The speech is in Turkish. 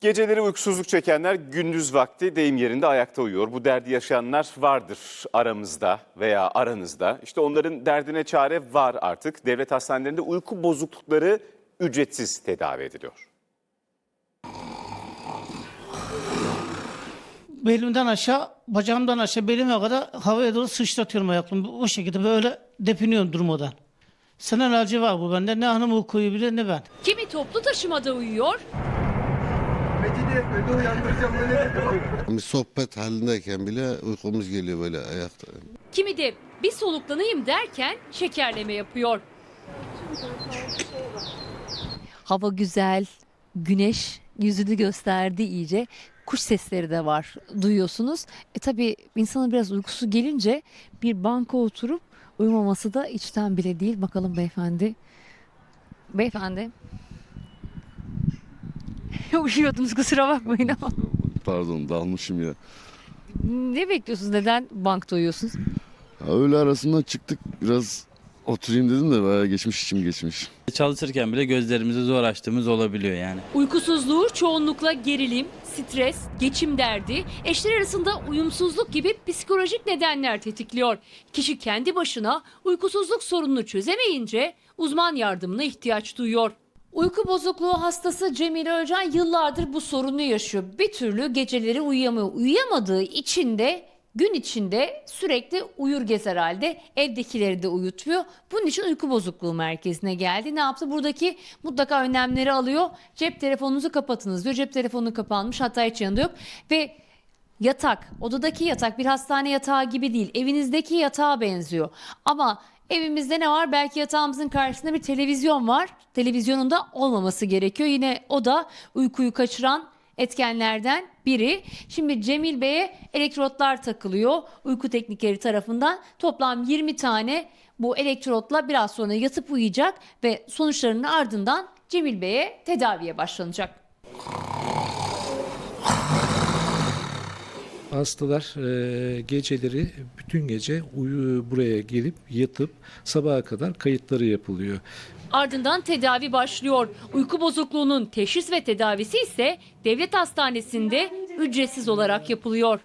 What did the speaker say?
Geceleri uykusuzluk çekenler gündüz vakti deyim yerinde ayakta uyuyor. Bu derdi yaşayanlar vardır aramızda veya aranızda. İşte onların derdine çare var artık. Devlet hastanelerinde uyku bozuklukları ücretsiz tedavi ediliyor. belimden aşağı, bacağımdan aşağı, belime kadar havaya doğru sıçratıyorum ayaklarımı. O şekilde böyle depiniyorum durmadan. Senelerce var bu bende. Ne hanım uykuyu bilir ne ben. Kimi toplu taşımada uyuyor, Metin'i öyle uyandıracağım böyle dedi. Bir sohbet halindeyken bile uykumuz geliyor böyle ayakta. kimi de bir soluklanayım derken şekerleme yapıyor. Hava güzel, güneş yüzünü gösterdi iyice. Kuş sesleri de var duyuyorsunuz. E tabi insanın biraz uykusu gelince bir banka oturup uyumaması da içten bile değil. Bakalım beyefendi. Beyefendi. Uyuyordunuz kusura bakmayın ama. Pardon dalmışım ya. Ne bekliyorsunuz? Neden bankta uyuyorsunuz? ya. Öğle arasından çıktık biraz oturayım dedim de bayağı geçmiş içim geçmiş. Çalışırken bile gözlerimizi zor açtığımız olabiliyor yani. Uykusuzluğu çoğunlukla gerilim, stres, geçim derdi, eşler arasında uyumsuzluk gibi psikolojik nedenler tetikliyor. Kişi kendi başına uykusuzluk sorununu çözemeyince uzman yardımına ihtiyaç duyuyor. Uyku bozukluğu hastası Cemil Özcan yıllardır bu sorunu yaşıyor. Bir türlü geceleri uyuyamıyor. Uyuyamadığı için de gün içinde sürekli uyur gezer halde evdekileri de uyutmuyor. Bunun için uyku bozukluğu merkezine geldi. Ne yaptı? Buradaki mutlaka önlemleri alıyor. Cep telefonunuzu kapatınız diyor. Cep telefonu kapanmış hatta hiç yanında yok. Ve yatak, odadaki yatak bir hastane yatağı gibi değil. Evinizdeki yatağa benziyor. Ama evimizde ne var? Belki yatağımızın karşısında bir televizyon var. Televizyonun da olmaması gerekiyor. Yine o da uykuyu kaçıran etkenlerden biri. Şimdi Cemil Bey'e elektrotlar takılıyor uyku teknikeri tarafından. Toplam 20 tane bu elektrotla biraz sonra yatıp uyuyacak ve sonuçlarının ardından Cemil Bey'e tedaviye başlanacak. Hastalar e, geceleri bütün gece uyu, buraya gelip yatıp sabaha kadar kayıtları yapılıyor. Ardından tedavi başlıyor. Uyku bozukluğunun teşhis ve tedavisi ise devlet hastanesinde ücretsiz olarak yapılıyor.